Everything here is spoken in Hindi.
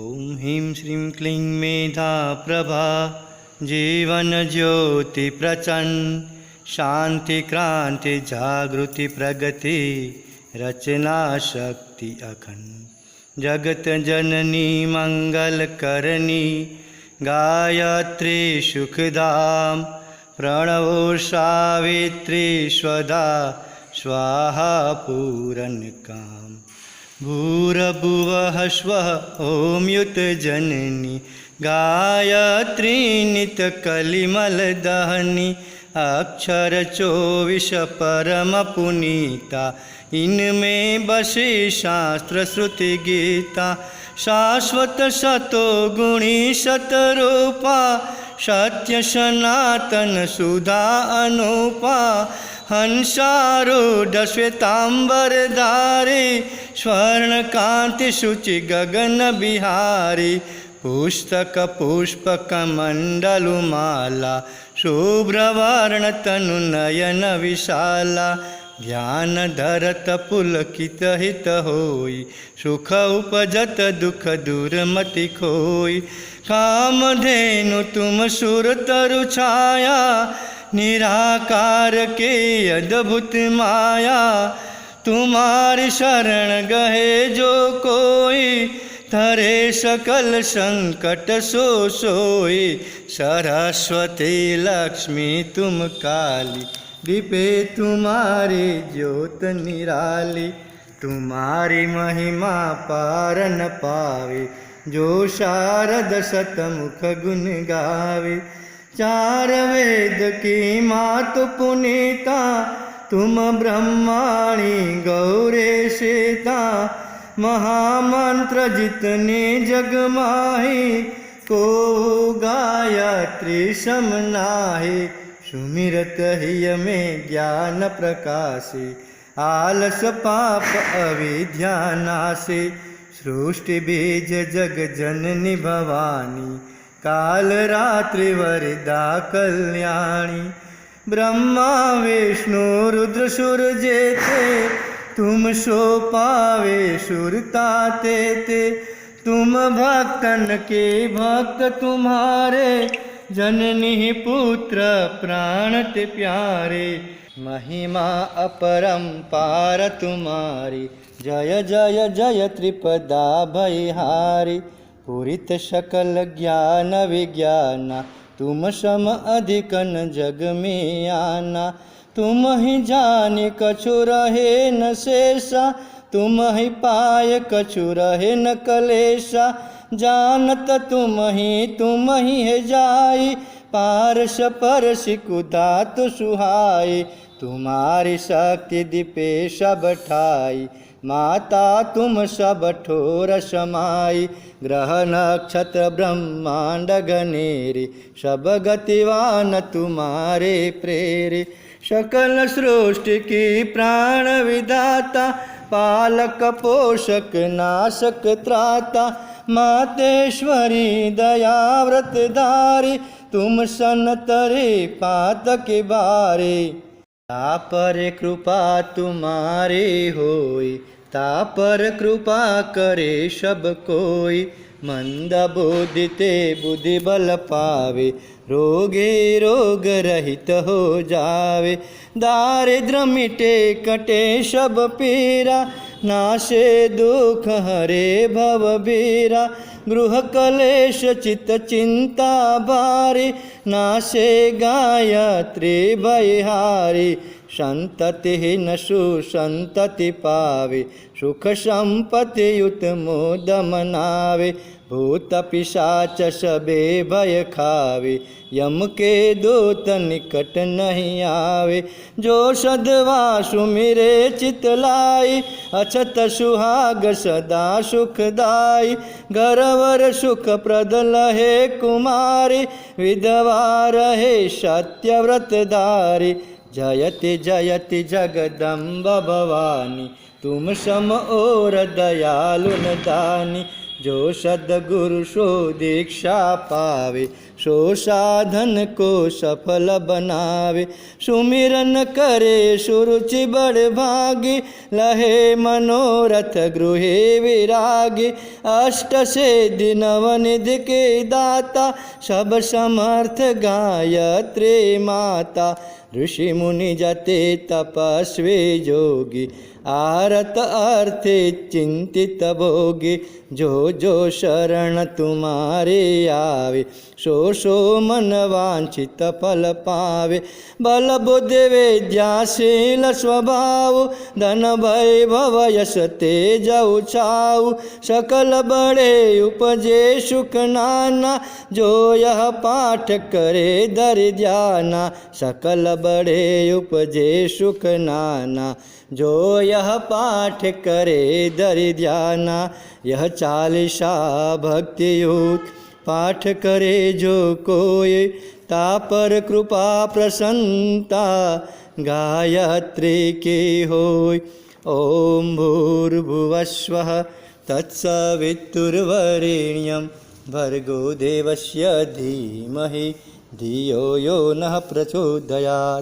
ॐ ह्रीं श्रीं क्लीं मेधा प्रभा जीवनज्योतिप्रचन् शान्तिक्रान्ति जागृति प्रगति रचनाशक्ति अखण्ड। जगतजननी मङ्गलकरणी गायत्री सुखदां प्रणवो सावित्री स्वदा स्वाहा पूरनकाम् भूरभुवः स्वः ॐ युतजननी गायत्री नितकलिमलदहनी अक्षर चौबीस परम पुनीता इनमें बसे शास्त्र श्रुति गीता शाश्वत सतो गुणी शतरूपा सत्य सनातन सुधा अनुपा હંસારૂઢ શ્વેતાંબર ધારી સ્વર્ણકાંતિ શુચિ ગગન બિહારી પુસ્તક પુષ્પક મંડલુમાલા શુભ્રવર્ણ તનુ નયન વિશાલા જ્ઞાન ધરત પુલકિત હિત હોય સુખ ઉપજત દુઃખ દૂરમતિ ખોય કામધેનુ તુમ સુર તરુ છાયા निराकार के अद्भुत माया तुम्हारी शरण गहे जो कोई तरे सकल संकट सो सोई सरस्वती लक्ष्मी तुम काली दीपे तुम्हारी ज्योत निराली तुम्हारी महिमा पार न पावे जो शारद सतमुख गुण गावे चार वेद की मात पुनीता, तुम ब्रह्माणी गौरे सीता। महामंत्र जितने जग माही को गायत्री समनाहे सुमिरत हिय में ज्ञान प्रकाशे, आलस पाप अविद्या नासे सृष्टि बीज जग जननी भवानी काल रात्रि वरदा कल्याणी, ब्रह्मा, विष्णु, रुद्र, सुर जेते, तुम सो पावे सुरता ते। ते तुम भक्तन के भक्त तुम्हारे, जननी पुत्र प्राण ते प्यारे। महिमा अपरम पार तुम्हारी, जय जय जय, त्रिपदा भयहारी पूरित सकल ज्ञान विज्ञान, तुम सम अधिक न जग में आना। तुम ही जान कछु रहे न शेषा, तुम ही पाय कछु रहे न कलेशा। जानत तुम ही तुम ही है जाई, पारस परस तो सुहाई। तुम्हारी शक्ति दीपेश बठाई माता तुम सब ठोर समाई, ग्रह नक्षत्र ब्रह्मांड गनेरे सब गतिवान तुम्हारे प्रेरे। सकल सृष्टि की प्राण विधाता, पालक पोषक नाशक त्राता, मातेश्वरी दयाव्रत धारी तुम सन तरे पात के बारे। તાપર કૃપા તુમારે હોય તાપર કૃપા કરે સબ કોઈ. મંદ બુદ્ધિ તે બુદ્ધિ બલ પાવે, રોગે રોગ રહિત હો જાવે. દારિદ્ર મિટે કટે સબ પીરા, નાશે દુઃખ હરે ભવ બીરા गृहकलेशचितचिन्ताभारि नाशे गायत्री वैहारि संतति न सुसंतति पावे, सुख संपत्ति युत मोद मनावे, भूत पिशाच सबे भय खावे, यम के दूत निकट नहीं आवे। जो सदवा सुमिरे चितलाई अछत सुहाग सदा सुखदाई घरवर सुख प्रद लहे कुमारी, विधवा रहे सत्यव्रतधारी जयति जयति जगदम्ब भवानी तुम सम और दयालु दानी। जो सदगुरु सो दीक्षा पावे, सो साधन को सफल बनावे। सुमिरन करे सुरुचि बड़ भागी, लहे मनोरथ गृहे विरागी। अष्ट से दिनवनिधि के दाता, सब समर्थ गायत्री माता। ઋષિમુનિ જતે તપસ્વે જોગી. આરત અર્થે ચિંતિત ભોગી. જો જો શરણ તુમારે આવે, શો શો મન વાંછિત ફલ પાવે. બલ બુદ્ધ વિદ્યાશીલ સ્વભાવ, ધન ભય ભવ યશ તેજ ઉછાવ. સકલ બળે ઉપજે સુખ નાના જો યહ પાઠ કરે દર ધ્યાના સકલ बड़े उपजे सुख नाना जो यह पाठ करे दर ध्याना यह चालीसा भक्ति युक्त पाठ करे जो कोई तापर कृपा प्रसन्नता गायत्री की होय ओम भूर्भुवस्वः तत्सवितुर्वरेण्यं भर्गो देवस्य धीमहि धियो यो नः प्रचोदयात्।